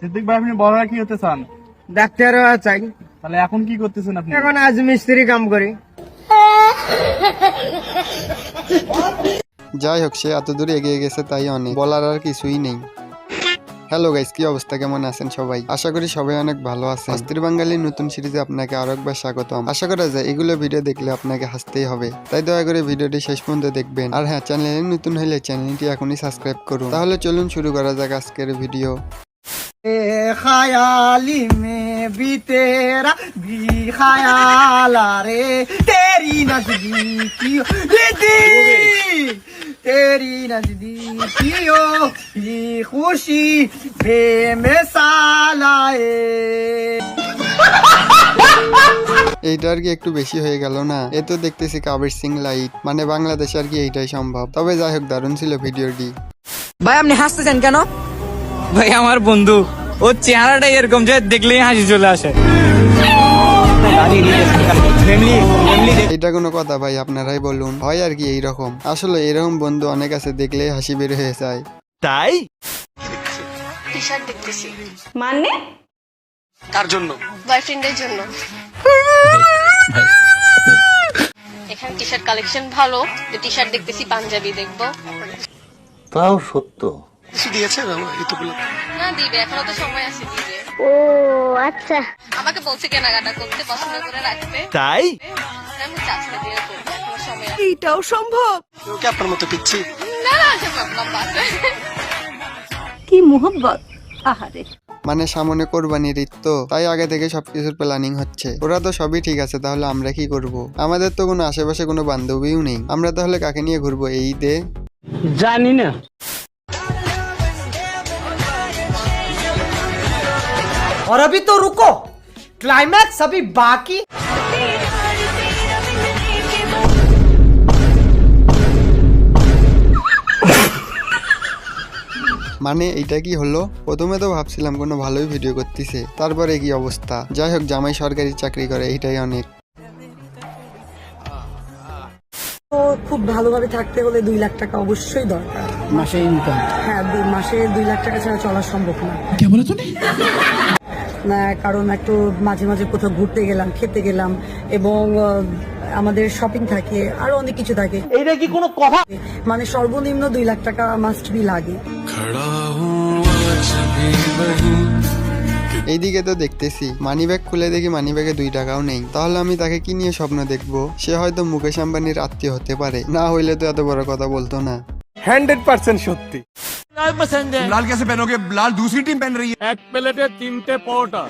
সিদ্দিক ভাই আপনি বড় কি হতে চান? ডাক্তার চাই তাহলে এখন কি করতেছেন আপনি? এখন আজ মিস্ত্রি কাম করি। যাই হোক সে এত দূরে এগিয়ে গেছে তাই অনেক। বলার আর কিছুই নেই। হ্যালো গাইস কি অবস্থা? কেমন আছেন সবাই? আশা করি সবাই অনেক ভালো আছে অস্থির বাঙালির নতুন সিরিজে আপনাকে আরও একবার স্বাগতম। আশা করা যায় এগুলো ভিডিও দেখলে আপনাকে হাসতেই হবে। তাই দয়া করে ভিডিওটি শেষ পর্যন্ত দেখবেন। আর হ্যাঁ চ্যানেলে নতুন হলে চ্যানেলটি এখনই সাবস্ক্রাইব করুন। তাহলে চলুন শুরু করা যাক আজকের ভিডিও ख्याली में भी तेरा भी ख्याल आ रे तेरी नजदीकियों दीदी तेरी नजदीकियों की खुशी बेमिसाल आए এইটা আর কি একটু বেশি হয়ে গেল না এ তো দেখতেছি কাবির সিং লাইট মানে বাংলাদেশ আর কি এইটাই সম্ভব তবে যাই হোক দারুণ ছিল ভিডিওটি ভাই আপনি হাসতেছেন কেন ভাই আমার বন্ধু। ওর চেহারাটাই এরকম যে দেখলেই হাসি চলে আসে। এটা কোনো কথা ভাই আপনারাই বলুন। হয় আর কি এইরকম। আসলে এরকম বন্ধু অনেক আছে দেখলেই হাসি বের হয়ে যায়। টি শার্ট দেখতেছি। মানে? কার জন্য। বয়ফ্রেন্ডের জন্য। এখানে টি শার্ট কালেকশন ভালো। যে টি শার্ট দেখতেছি পাঞ্জাবি দেখব। তাও সত্য। কিছু দিয়েছে ঋতুগুলো না দিবে। এখনও তো সময় আছে দিবে। ও আচ্ছা। আমাকে বলছে কেনাকাটা করতে পছন্দ করে রাখতে। তাই? আমি চাচ্ছি দিয়ে করব সময় এইটাও সম্ভব? কেউ কি আপনার মতো পিচ্ছি? না না সে লম্বা। আছে কি মোহব্বত? আহারে। মানে সামনে কোরবানির ঈদ তো তাই আগে থেকে সবকিছুর প্ল্যানিং হচ্ছে। ওরা তো সবই ঠিক আছে তাহলে আমরা কি করব? আমাদের তো কোনো আশেপাশে কোনো বান্ধবীও নেই। আমরা তাহলে কাকে নিয়ে ঘুরবো এই ঈদে? জানি না। और अभी तो रुको क्लाइमैक्स अभी बाकी মানে এইটা কি হলো প্রথমে তো ভাবছিলাম কোনো ভালোই ভিডিও করতেছে তারপরে কি অবস্থা যাই হোক জামাই সরকারি চাকরি করে এইটাই অনেক তো খুব ভালোভাবে থাকতে হলে দুই লাখ টাকা অবশ্যই দরকার মাসে ইনকাম হ্যাঁ দুই মাসে দুই লাখ টাকা ছাড়া চলা সম্ভব না না কারণ একটু মাঝে মাঝে কোথাও ঘুরতে গেলাম খেতে গেলাম এবং আমাদের শপিং থাকে আরও অনেক কিছু থাকে। এইটা কি কোনো কথা? মানে সর্বনিম্ন দুই লাখ টাকা মাস্ট বি লাগে। এইদিকে তো দেখতেছি মানি ব্যাগ খুলে দেখি মানি ব্যাগে দুই টাকাও নেই। তাহলে আমি তাকে কি নিয়ে স্বপ্ন দেখব? সে হয়তো মুকেশ আম্বানির আত্মীয় হতে পারে। না হইলে তো এত বড় কথা বলতো না। হান্ড্রেড পার্সেন্ট সত্যি। লাল कैसे पहनोगे लाल दूसरी टीम पहन रही है এক প্লেটে তিনটে পরোটা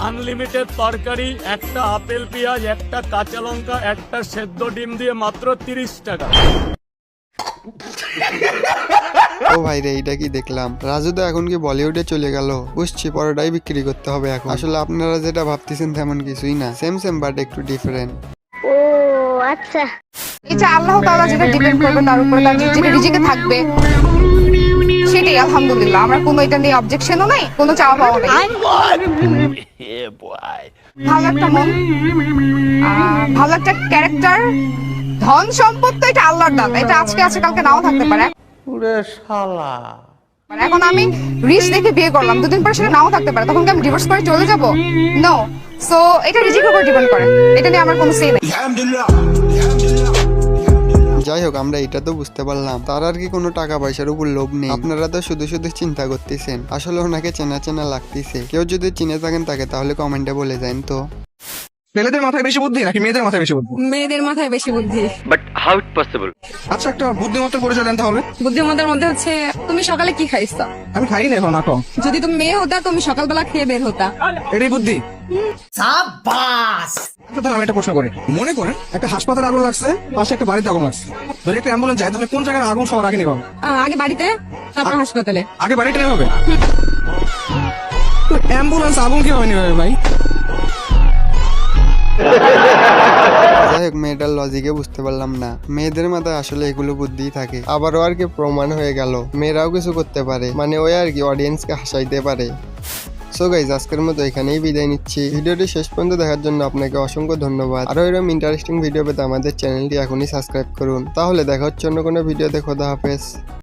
আনলিমিটেড তরকারি একটা আপেল পেঁয়াজ একটা কাঁচা লঙ্কা একটা সেদ্ধ ডিম দিয়ে মাত্র তিরিশ টাকা ও ভাই রে এইটা কি দেখলাম রাজু তো এখন কি বলিউডে চলে গেল বুঝছি পরোটাই বিক্রি করতে হবে এখন আসলে আপনারা যেটা ভাবতেছেন তেমন কিছুই না সেম সেম বাট একটু ডিফারেন্ট ও আচ্ছা এটা আল্লাহ তাআলা যেটা ডিপেন্ড করবে তার উপরে তার যেটা রিজিকে থাকবে সেটাই আলহামদুলিল্লাহ। আমরা কোনো এটা নিয়ে অবজেকশনও নাই কোনো চাওয়া পাওয়া নাই ভালো একটা মন ভালো একটা ক্যারেক্টার ধন সম্পদ তো এটা আল্লাহর দান। এটা আজকে আছে কালকে নাও থাকতে পারে। মানে এখন আমি রিস্ক দেখে বিয়ে করলাম দুদিন পরে সেটা নাও থাকতে পারে। তখন কি আমি ডিভোর্স করে চলে যাব? নো সো এটা রিজিকের উপর ডিপেন্ড করে। এটা নিয়ে আমার কোনো সে নেই। যাই হোক আমরা এটা তো বুঝতে পারলাম। তার আর কি কোনো টাকা পয়সার উপর লোভ নেই। আপনারা তো শুধু শুধু চিন্তা করতেছেন। আসলে ওনাকে চেনা চেনা লাগতেছে। কেউ যদি চিনে থাকেন তাকে তাহলে কমেন্টে বলে যান তো। ছেলেদের মাথায় বেশি বুদ্ধি নাকি মেয়েদের মাথায় বেশি বুদ্ধি? মেয়েদের মাথায় বেশি বুদ্ধি। আচ্ছা একটা বুদ্ধিমত্তা পরিচয় দেন তাহলে। বুদ্ধিমত্তার মধ্যে হচ্ছে তুমি সকালে কি খাইছো? আমি খাই না এখন এখন। যদি তুমি মেয়ে হতা তুমি সকালবেলা খেয়ে বের হতা। এটাই বুদ্ধি। সাবাস আমি একটা প্রশ্ন করি। মনে করেন একটা হাসপাতালে আগুন লাগছে পাশে একটা বাড়িতে আগুন লাগছে। যদি একটা অ্যাম্বুলেন্স যায় তাহলে কোন জায়গায় আগুন সবার আগে নেবে? আগে বাড়িতে তারপর হাসপাতালে। আগে বাড়িটা নেবে তো অ্যাম্বুলেন্স আগুন কীভাবে নেবে ভাই? যাই হোক মেয়েটার লজিকে বুঝতে পারলাম না। মেয়েদের মাথায় আসলে এগুলো বুদ্ধি থাকে। আবারও আর কি প্রমাণ হয়ে গেল। মেয়েরাও কিছু করতে পারে। মানে ওই আর কি অডিয়েন্সকে হাসাইতে পারে। সো গাইজ আজকের মতো এখানেই বিদায় নিচ্ছি। ভিডিওটি শেষ পর্যন্ত দেখার জন্য আপনাকে অসংখ্য ধন্যবাদ। আরও এরকম ইন্টারেস্টিং ভিডিও পেতে আমাদের চ্যানেলটি এখনই সাবস্ক্রাইব করুন। তাহলে দেখা হচ্ছে অন্য কোনো ভিডিওতে। খোদা হাফেজ।